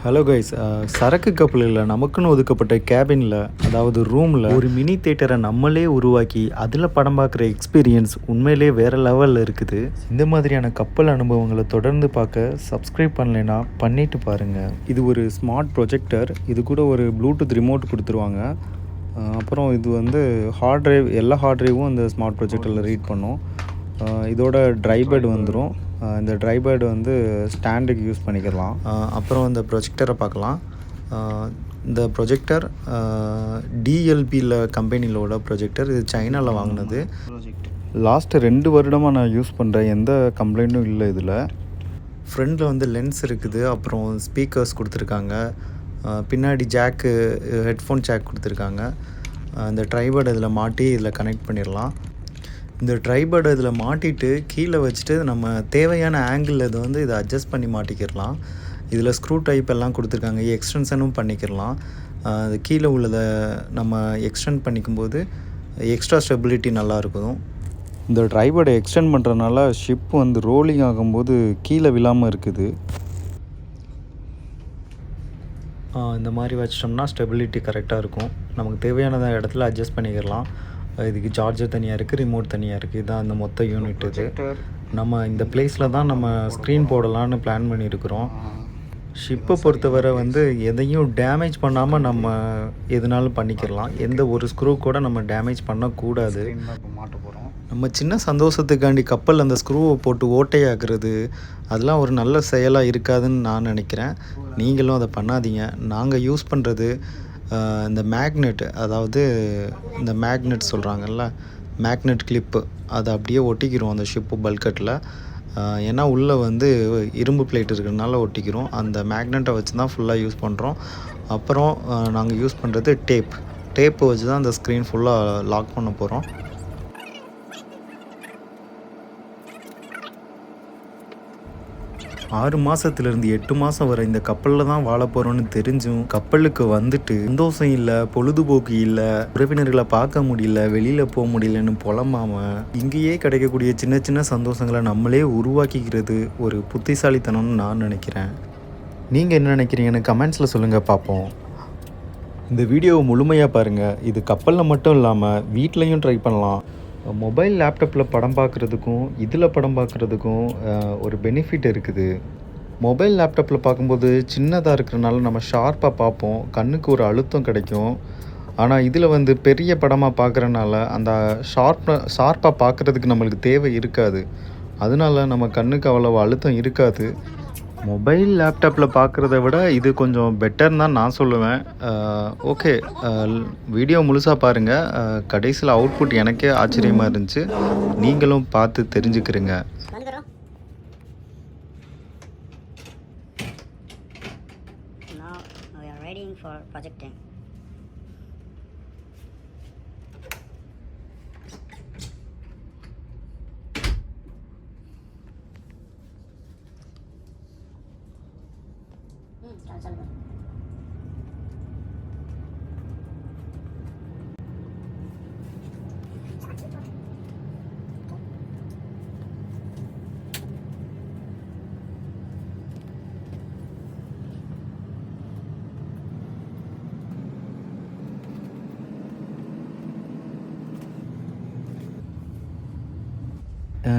Hello guys சரக்கு கப்பலில் நமக்குன்னு ஒதுக்கப்பட்ட கேபினில் அதாவது ரூமில் ஒரு மினி தேட்டரை நம்மளே உருவாக்கி அதில் படம் பார்க்குற எக்ஸ்பீரியன்ஸ் உண்மையிலே வேறு லெவலில் இருக்குது. இந்த மாதிரியான கப்பல் அனுபவங்களை தொடர்ந்து பார்க்க சப்ஸ்கிரைப் பண்ணலைன்னா பண்ணிட்டு பாருங்கள் இது ஒரு ஸ்மார்ட் ப்ரொஜெக்டர் இது கூட ஒரு ப்ளூடூத் ரிமோட் கொடுத்துருவாங்க. அப்புறம் இது வந்து ஹார்ட் ட்ரைவ் எல்லா ஹார்ட் டிரைவும் இந்த ஸ்மார்ட் ப்ரொஜெக்டரில் ரீட் பண்ணும். இதோட ட்ரை பேட் வந்துடும் இந்த ட்ரை பேட் வந்து ஸ்டாண்டுக்கு யூஸ் பண்ணிக்கலாம். அப்புறம் இந்த ப்ரொஜெக்டரை பார்க்கலாம். இந்த ப்ரொஜெக்டர் டிஎல்பியில் கம்பெனிலோட ப்ரொஜெக்டர் இது சைனாவில் வாங்கினது. லாஸ்ட்டு ரெண்டு வருடமாக நான் யூஸ் பண்ணுற எந்த கம்ப்ளைண்ட்டும் இல்லை இதில். ஃப்ரண்டில் வந்து லென்ஸ் இருக்குது. அப்புறம் ஸ்பீக்கர்ஸ் கொடுத்துருக்காங்க. பின்னாடி ஜாக்கு ஹெட்ஃபோன் ஜாக் கொடுத்துருக்காங்க. அஹ் இந்த ட்ரைபேர்டு இதில் மாட்டி இதில் கனெக்ட் பண்ணிடலாம். இந்த ட்ரைபேர்டை இதில் மாட்டிட்டு கீழே வச்சுட்டு நம்ம தேவையான ஆங்கிளில் இதை வந்து இதை அட்ஜஸ்ட் பண்ணி மாட்டிக்கிடலாம் இதில் ஸ்க்ரூ டைப் எல்லாம் கொடுத்துருக்காங்க. எக்ஸ்டென்ஷனும் பண்ணிக்கிடலாம் அது கீழே உள்ளதை நம்ம எக்ஸ்டெண்ட் பண்ணிக்கும்போது எக்ஸ்ட்ரா ஸ்டெபிலிட்டி நல்லா இருக்கும் இந்த ட்ரைபேர்டை எக்ஸ்டெண்ட் பண்ணுறதுனால ஷிப் வந்து ரோலிங் ஆகும்போது கீழே விழாமல் இருக்குது. இந்த மாதிரி வச்சிட்டோம்னா ஸ்டெபிலிட்டி கரெக்டாக இருக்கும். நமக்கு தேவையான இடத்துல அட்ஜஸ்ட் பண்ணிக்கிடலாம் இதுக்கு சார்ஜர் தனியாக இருக்குது ரிமோட் தனியாக இருக்குது இதுதான் அந்த மொத்த யூனிட் இது. நம்ம இந்த பிளேஸில் தான் நம்ம ஸ்க்ரீன் போடலான்னு பிளான் பண்ணியிருக்கிறோம். ஷிப்பை பொறுத்தவரை வந்து எதையும் டேமேஜ் பண்ணாமல் நம்ம எதுனாலும் பண்ணிக்கிடலாம். எந்த ஒரு ஸ்க்ரூ கூட நம்ம டேமேஜ் பண்ணக்கூடாது. நம்ம சின்ன சந்தோஷத்துக்காண்டி கப்பல் அந்த ஸ்க்ரூவை போட்டு ஓட்டையாக்குறது அதெல்லாம் ஒரு நல்ல செயலாக இருக்காதுன்னு நான் நினைக்கிறேன். நீங்களும் அதை பண்ணாதீங்க. நாங்கள் யூஸ் பண்ணுறது இந்த மேக்னெட் அதாவது இந்த மேக்னெட் சொல்கிறாங்கல்ல மேக்னெட் கிளிப்பு அதை அப்படியே ஒட்டிக்கிறோம் அந்த ஷிப்பு பல்கட்டில் ஏன்னா உள்ளே வந்து இரும்பு பிளேட் இருக்கிறதுனால ஒட்டிக்கிறோம். அந்த மேக்னெட்டை வச்சு தான் ஃபுல்லாக யூஸ் பண்ணுறோம் அப்புறம் நாங்கள் யூஸ் பண்ணுறது டேப் டேப்பை வச்சு தான் அந்த ஸ்க்ரீன் ஃபுல்லாக லாக் பண்ண போகிறோம் ஆறு மாதத்துலேருந்து எட்டு மாதம் வரை இந்த கப்பலில் தான் வாழ போறோம்னு தெரிஞ்சும் கப்பலுக்கு வந்துட்டு சந்தோஷம் இல்லை பொழுதுபோக்கு இல்லை உறவினர்களை பார்க்க முடியல வெளியில் போக முடியலன்னு புலம்பாம இங்கேயே கிடைக்கக்கூடிய சின்ன சின்ன சந்தோஷங்களை நம்மளே உருவாக்கிக்கிறது ஒரு புத்திசாலித்தனம்னு நான் நினைக்கிறேன். நீங்கள் என்ன நினைக்கிறீங்கன்னு கமெண்ட்ஸில் சொல்லுங்கள் பார்ப்போம். இந்த வீடியோவை முழுமையாக பாருங்கள் இது கப்பலில் மட்டும் இல்லாமல் வீட்லேயும் ட்ரை பண்ணலாம். மொபைல் லேப்டாப்பில் படம் பார்க்குறதுக்கும் இதில் படம் பார்க்குறதுக்கும் ஒரு பெனிஃபிட் இருக்குது. மொபைல் லேப்டாப்பில் பார்க்கும்போது சின்னதாக இருக்கிறனால நம்ம ஷார்ப்பாக பார்ப்போம் கண்ணுக்கு ஒரு அழுத்தம் கிடைக்கும். ஆனால் இதில் வந்து பெரிய படமாக பார்க்குறனால அந்த ஷார்ப் ஷார்ப்பாக பார்க்குறதுக்கு நம்மளுக்கு தேவை இருக்காது. அதனால நம்ம கண்ணுக்கு அவ்வளோ அழுத்தம் இருக்காது. மொபைல் லேப்டாப்பில் பார்க்குறத விட இது கொஞ்சம் பெட்டர் தான் நான் சொல்லுவேன். ஓகே வீடியோ முழுசாக பாருங்கள் கடைசியில் அவுட்புட் எனக்கே ஆச்சரியமாக இருந்துச்சு. நீங்களும் பார்த்து தெரிஞ்சுக்கிறீங்க. For projecting. நான் சொல்கிறேன்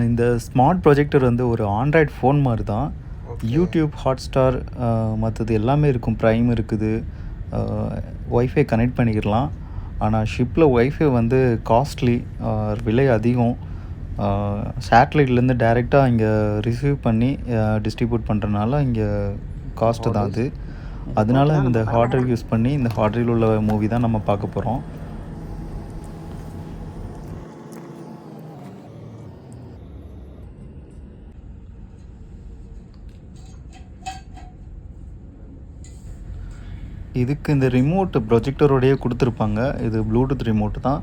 இந்த ஸ்மார்ட் ப்ரொஜெக்டர் வந்து ஒரு ஆண்ட்ராய்ட் ஃபோன் மாதிரி தான். யூடியூப் ஹாட்ஸ்டார் மற்றது எல்லாமே இருக்கும். ப்ரைம் இருக்குது. ஒய்ஃபை கனெக்ட் பண்ணிக்கிடலாம் ஆனால் ஷிப்பில் ஒய்ஃபை வந்து காஸ்ட்லி விலை அதிகம். சேட்டலைட்லேருந்து டைரெக்டாக இங்கே ரிசீவ் பண்ணி டிஸ்ட்ரிபியூட் பண்ணுறனால இங்கே காஸ்ட்டு தான் அது. அதனால இந்த ஹார்ட்ரில் யூஸ் பண்ணி இந்த ஹார்ட்ரில் உள்ள மூவி தான் நம்ம பார்க்க போகிறோம் இதுக்கு இந்த ரிமோட் ப்ரொஜெக்டரோடையே கொடுத்துருப்பாங்க. இது ப்ளூடூத் ரிமோட் தான்.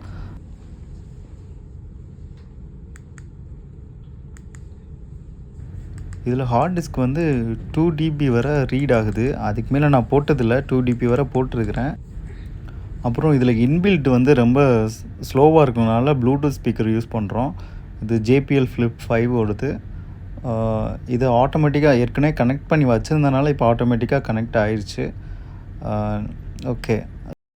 இதில் ஹார்ட் டிஸ்க் வந்து டூ டிபி வரை ரீட் ஆகுது. அதுக்கு மேலே நான் போட்டதில்லை. டூ டிபி வரை போட்டிருக்கிறேன். அப்புறம் இதில் இன்பில்ட் வந்து ரொம்ப ஸ்லோவாக இருக்கிறனால ப்ளூடூத் ஸ்பீக்கர் யூஸ் பண்ணுறோம் இது ஜேபிஎல் ஃப்ளிப் ஃபைவ் ஓடுது. இது ஆட்டோமேட்டிக்காக ஏற்கனவே கனெக்ட் பண்ணி வச்சுருந்தனால இப்போ ஆட்டோமேட்டிக்காக கனெக்ட் ஆயிடுச்சு ஓகே